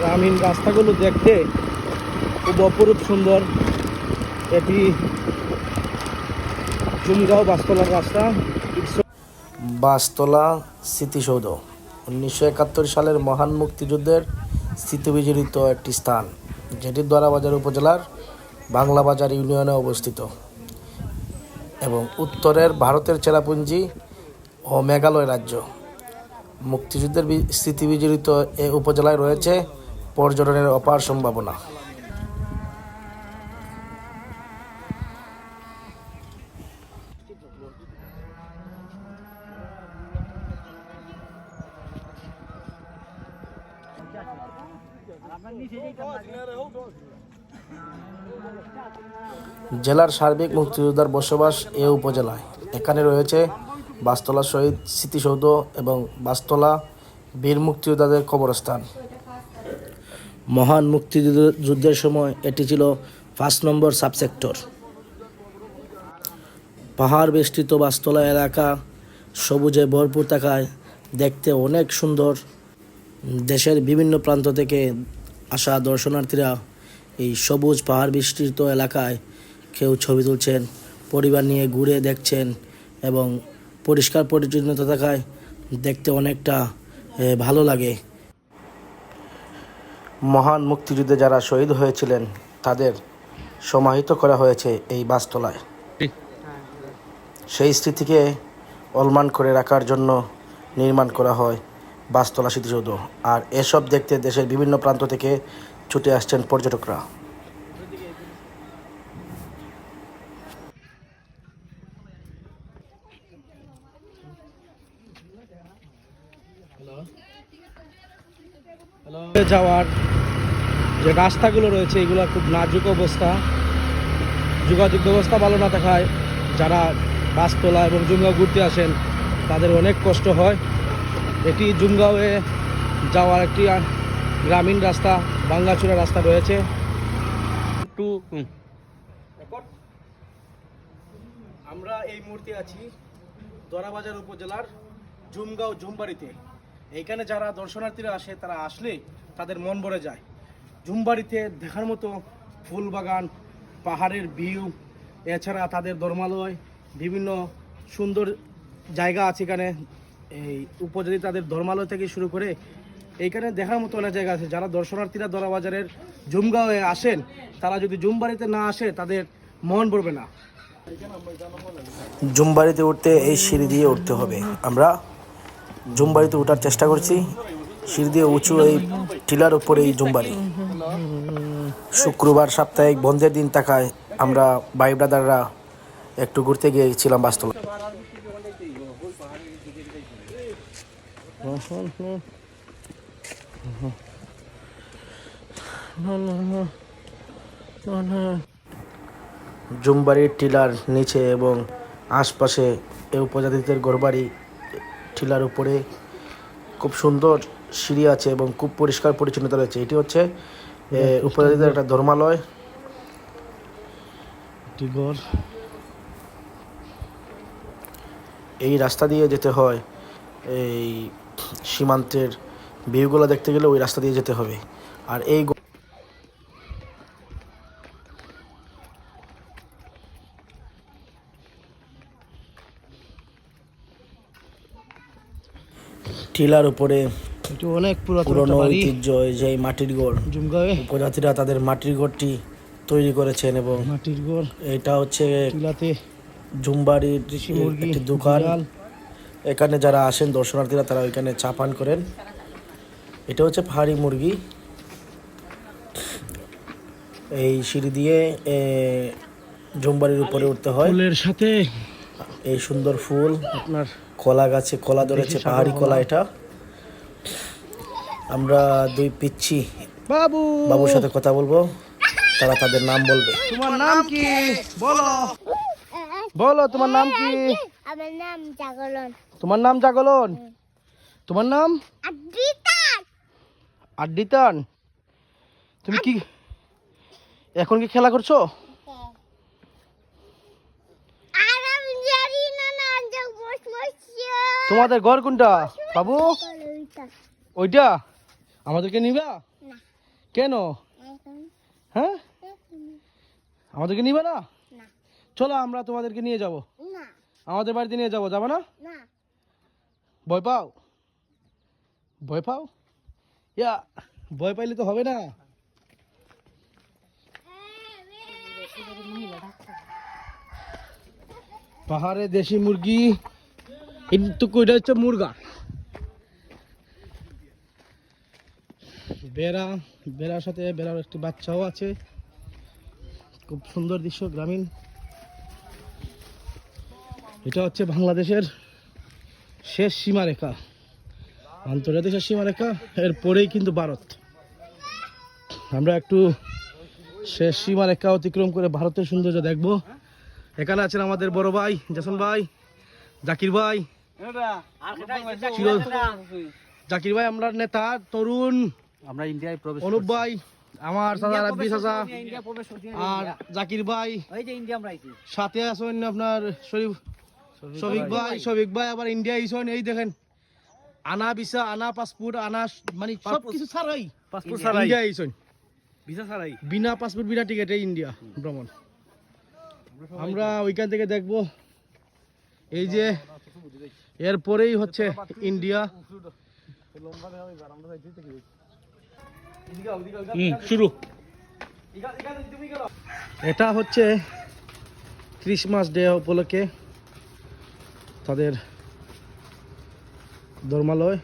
গ্রামীণ রাস্তাগুলো দেখতে খুব অপরূপ সুন্দর। এটি জুমগাঁও বাসতলার রাস্তা। বাসতলা স্মৃতিসৌধ, উনিশশো একাত্তর সালের মহান মুক্তিযুদ্ধের স্মৃতিবিজড়িত একটি স্থান, যেটি দ্বারাবাজার উপজেলার বাংলা বাজার ইউনিয়নে অবস্থিত এবং উত্তরের ভারতের চেরাপুঞ্জি ও মেঘালয় রাজ্য। মুক্তিযুদ্ধের স্মৃতিবিজড়িত এ উপজেলায় রয়েছে পর্যটনের অপার সম্ভাবনা। জেলার সার্বিক মুক্তিযোদ্ধার বসবাস এ উপজেলায়। এখানে রয়েছে বাস্তলা শহীদ স্মৃতিসৌধ এবং বাস্তলা বীর মুক্তিযোদ্ধাদের কবরস্থান। মহান মুক্তিযুদ্ধ যুদ্ধের সময় এটি ছিল ফার্স্ট নম্বর সাবসেক্টর পাহাড় বেষ্টিত বাস্তলা এলাকা সবুজে ভরপুর থাকায় দেখতে অনেক সুন্দর। দেশের বিভিন্ন প্রান্ত থেকে আসা দর্শনার্থীরা এই সবুজ পাহাড় বিস্তৃত এলাকায় কেউ ছবি তুলছেন, পরিবার নিয়ে ঘুরে দেখছেন এবং পরিষ্কার পরিচ্ছন্নতা থাকায় দেখতে অনেকটা ভালো লাগে। মহান মুক্তিযুদ্ধে যারা শহীদ হয়েছিলেন, তাদের সমাহিত করা হয়েছে এই বাসতলায়। সেই স্মৃতিকে অলমান করে রাখার জন্য নির্মাণ করা হয় বাসতলা স্মৃতিসৌধ। আর এসব দেখতে দেশের বিভিন্ন প্রান্ত থেকে ছুটে আসছেন পর্যটকরা। যাওয়ার যে রাস্তাগুলো রয়েছে এগুলো খুব নাজুক অবস্থা। যোগাযোগ ব্যবস্থা ভালো না থাকায় যারা বাসতলা এবং জুমগাঁও ঘুরতে আসেন তাদের অনেক কষ্ট হয়। এটি জুমগাঁওয়ে যাওয়ার একটি গ্রামীণ রাস্তা বাঙ্গাচুরা রাস্তা রয়েছে। টু আমরা এই মুহূর্তে আছি দরাবাজার উপজেলার জুমগাঁও জুমবাড়িতে এইখানে যারা দর্শনার্থীরা আসে, তারা আসলে তাদের মন ভরে যায়। জুমবাড়িতে দেখার মতো ফুল বাগান পাহাড়ের ভিউ, এছাড়া তাদের ধর্মালয়, বিভিন্ন সুন্দর জায়গা আছে এখানে। এই উপজাতি তাদের ধর্মালয় থেকে শুরু করে এইখানে দেখার মতো অনেক জায়গা আছে। যারা দর্শনার্থীরা দরাবাজারের জুমগাঁওয়ে আসেন, তারা যদি জুমবাড়িতে না আসে, তাদের মন ভরবে না। জুমবাড়িতে উঠতে এই সিঁড়ি দিয়ে উঠতে হবে। আমরা জুমবাড়িতে ওঠার চেষ্টা করছি। সিঁড়ি দিয়ে উঁচু এই টিলার উপরে এই জুমবাড়ি শুক্রবার সাপ্তাহিক বন্ধের দিন থাকায় আমরা ভাই ব্রাদাররা একটু ঘুরতে গিয়েছিলাম বাস্তব। জুমবাড়ির টিলার নিচে এবং আশপাশে এ উপজাতিদের ঘরবাড়ি টিলার উপরে খুব সুন্দর সিঁড়ি আছে এবং খুব পরিষ্কার পরিচ্ছন্নতা রয়েছে। এটি হচ্ছে এ, উপজাতিদের একটা ধর্মালয়। এই রাস্তা দিয়ে যেতে হয় এই সীমান্তের ভিউগুলো দেখতে গেলে ওই রাস্তা দিয়ে যেতে হবে। আর এই টিলার উপরে অনেক পুরনো ঐতিহ্য যে এই মাটির জুমগাঁওয়ে উপজাতিরা তাদের মাটির ঘরটি তৈরি করেছেন এবং মাটির ঘর। এটা হচ্ছে জুমবাড়ির একটি দোকান। এখানে যারা আসেন দর্শনার্থীরা তারা ওইখানে চা পান করেন। এটা হচ্ছে পাহাড়ি মুরগি। এই সিঁড়ি দিয়ে জুমবাড়ির উপরে উঠতে হয়। ফুলের সাথে এই সুন্দর ফুল। আপনার কলা গাছে কলা ধরেছে পাহাড়ি কলা কলা। এটা। আমরা দুই পিচ্ছি বাবু। বাবুর সাথে কথা বলব তারা তাদের নাম বলবে। তোমার নাম কি? বলো। বলো তোমার নাম কি? আমার নাম জাগরণ। তোমার নাম জাগলন তোমার নাম? আড্ডিতান তুমি কি এখন কি খেলা করছ আর আমি জানি না না যে বস বস তোমাদের ঘর কোনটা? বাবু? ওইটা? আমাদেরকে নিবা? কেন? হ্যাঁ? আমাদেরকে নিবে না? চলো আমরা তোমাদেরকে নিয়ে যাব। আমাদের বাড়িতে নিয়ে যাব যাব না? না। ভয় পাও? ভয় পাও? ইয়া ভয় পাইলে তো হবে না। পাহাড়ে দেশি মুরগি কিন্তু কইটা হচ্ছে মুরগা বেড়া বেড়ার সাথে বেড়ার একটি বাচ্চাও আছে খুব সুন্দর দৃশ্য গ্রামীণ এটা হচ্ছে বাংলাদেশের শেষ সীমারেখা আন্তর্জাতিক সীমারেখা এর পরেই কিন্তু ভারত আমরা একটু শেষ সীমারেখা অতিক্রম করে ভারতের সৌন্দর্য দেখব এখানে আছেন আমাদের বড় ভাই জাসন ভাই জাকির ভাই জাকির ভাই আমরা নেতা তরুণ আমরা ইন্ডিয়ায় প্রবেশ অনুপ ভাই আমার রাব্বি করছি আর জাকির ভাই ওই যে ইন্ডিয়া আমরা আইছি। সাথে আছেন আপনার শরীফ শফিক ভাই। শফিক ভাই আবার ইন্ডিয়া ইসন এই দেখেন। আনা ভিসা আনা পাসপোর্ট আনা মানে সব কিছু ছাড়াই। Passport India. ইসন ভিসা ছাড়াই। বিনা পাসপোর্ট বিনা টিকেটে ইন্ডিয়া ভ্রমণ। আমরা ওইখান থেকে দেখব। এই যে এরপরেই হচ্ছে ইন্ডিয়া শুরু এটা হচ্ছে ক্রিসমাস ডে উপলক্ষে তাদের ধর্মালয়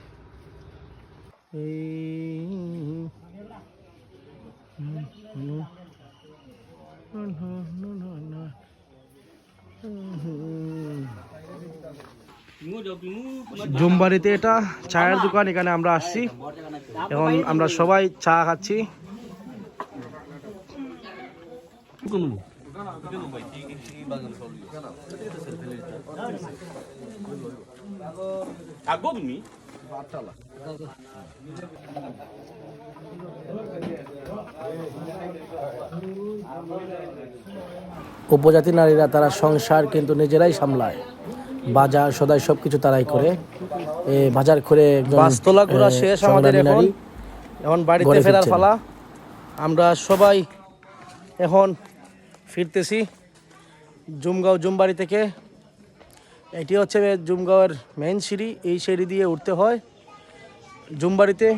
এই জুমবাড়িতে এটা চায়ের দোকান এখানে আমরা আসছি। এখন আমরা সবাই চা খাচ্ছি। উপজাতি নারীরা তারা সংসার কিন্তু নিজেরাই সামলায়। বাজার সদাই সব কিছু তারাই করে। বাজার করে বাসতলা ঘোরা শেষ আমাদের এখন। এখন বাড়িতে ফেরার। পালা। আমরা সবাই এখন ফিরতেছি জুমগাঁও জুমবাড়ি থেকে। এটি হচ্ছে জুমগাঁওয়ের মেইন সিঁড়ি। এই সিঁড়ি দিয়ে উঠতে হয় জুমবাড়িতে।